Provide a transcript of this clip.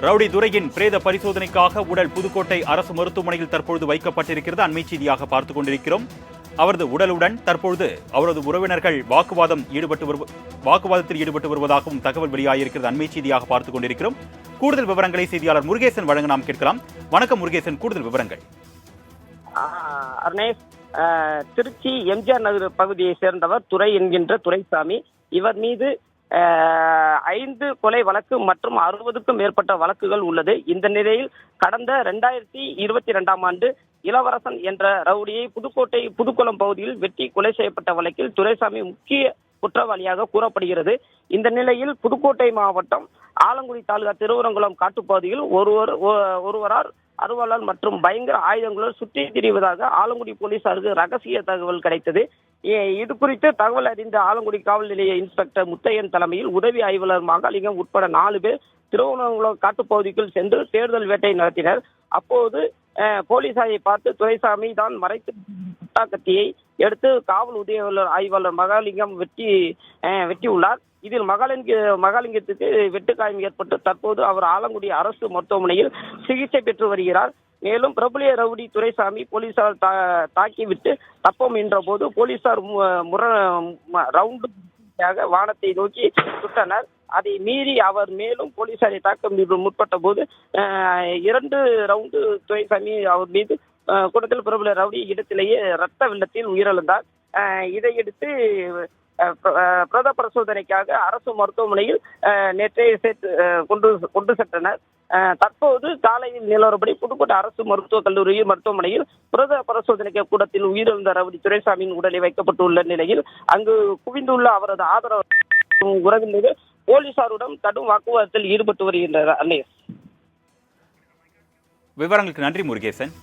Rowdy துரையின் பிரேத பரிசோதனைக்காக உடல் புதுக்கோட்டை அரசு மருத்துவமனையில் தற்பொழுது வைக்கப்பட்டிருக்கிறது. அண்மை செய்தியாக பார்த்துக் கொண்டிருக்கிறோம். அவரது உடலுடன் தற்பொழுது அவரது உறவினர்கள் வாக்குவாதம் ஈடுபட்டு வருவ வாக்குவாதத்தில் ஈடுபட்டு வருவதாகவும் தகவல் வெளியாகியிருக்கிறது. அண்மை செய்தியாக பார்த்துக் கொண்டிருக்கிறோம். கூடுதல் விவரங்களை செய்தியாளர் முருகேசன் வழங்க நாம் கேட்கலாம். வணக்கம் முருகேசன் கூடுதல் விவரங்கள். அருணேஷ் திருச்சி எம்ஜிஆர் நகர் பகுதியை சேர்ந்தவர் துரை என்கின்ற துரைசாமி. இவர் மீது ஐந்து கொலை வழக்கு மற்றும் அறுபதுக்கும் மேற்பட்ட வழக்குகள் உள்ளது. இந்த நிலையில் கடந்த ரெண்டாயிரத்தி இருபத்தி ரெண்டாம் ஆண்டு இளவரசன் என்ற ரவுடியை புதுக்கோட்டை புதுக்குளம் பகுதியில் வெட்டி கொலை செய்யப்பட்ட வழக்கில் துரைசாமி முக்கிய குற்றவாளியாக கூறப்படுகிறது. இந்த நிலையில் புதுக்கோட்டை மாவட்டம் ஆலங்குடி தாலுகா திருவரங்குளம் காட்டுப்பகுதியில் ஒருவர் ஒருவரால் அலுவலர் மற்றும் பயங்கர ஆயுதங்களுடன் சுற்றி திரிவதாக ஆலங்குடி போலீசாருக்கு ரகசிய தகவல் கிடைத்தது. இது குறித்து தகவல் அறிந்த ஆலங்குடி காவல் நிலைய இன்ஸ்பெக்டர் முத்தையன் தலைமையில் உதவி ஆய்வாளர் மகாலிங்கம் உட்பட நாலு பேர் திருவண்ணாமலை காட்டுப்பகுதிக்குள் சென்று தேடுதல் வேட்டை நடத்தினர். அப்போது போலீசாரை பார்த்து துரைசாமி தான் மறைத்து கத்தியை எடுத்து காவல் உதவியாளர் ஆய்வாளர் மகாலிங்கம் வெட்டி வெட்டியுள்ளார். இதில் மகாலிங்க மகாலிங்கத்துக்கு வெட்டுக்காயம் ஏற்பட்டு தற்போது அவர் ஆலங்குடி அரசு மருத்துவமனையில் சிகிச்சை பெற்று வருகிறார். மேலும் பிரபலிய ரவுடி துரைசாமி போலீசார் தாக்கிவிட்டு தப்ப முயன்ற போது போலீசார் மு- ரவுண்டு வானத்தை நோக்கி சுட்டனர். அதை மீறி அவர் மேலும் போலீசாரை தாக்க முற்பட்ட போது இரண்டு ரவுண்டு துரைசாமி அவர் மீது கூட்டத்தில் பிரபல ரவுடி இடத்திலேயே ரத்த வெள்ளத்தில் உயிரிழந்தார். இதையடுத்து பிரத பரிசோதனைக்காக அரசு மருத்துவமனையில் நேற்றே சேர்த்து கொண்டு கொண்டு சென்றனர். தற்போது காலையில் நிலவரப்படி புதுக்கோட்டை அரசு மருத்துவக் கல்லூரி மருத்துவமனையில் பிரத பரிசோதனைக்கு கூடத்தில் உயிரிழந்த ரவுடி துரைசாமியின் உடலை வைக்கப்பட்டுள்ள நிலையில் அங்கு குவிந்துள்ள அவரது ஆதரவு உறவினர்கள் போலீசாருடன் கடும் வாக்குவாதத்தில் ஈடுபட்டு வருகின்றனர். அன்னை விவரங்களுக்கு நன்றி முருகேசன்.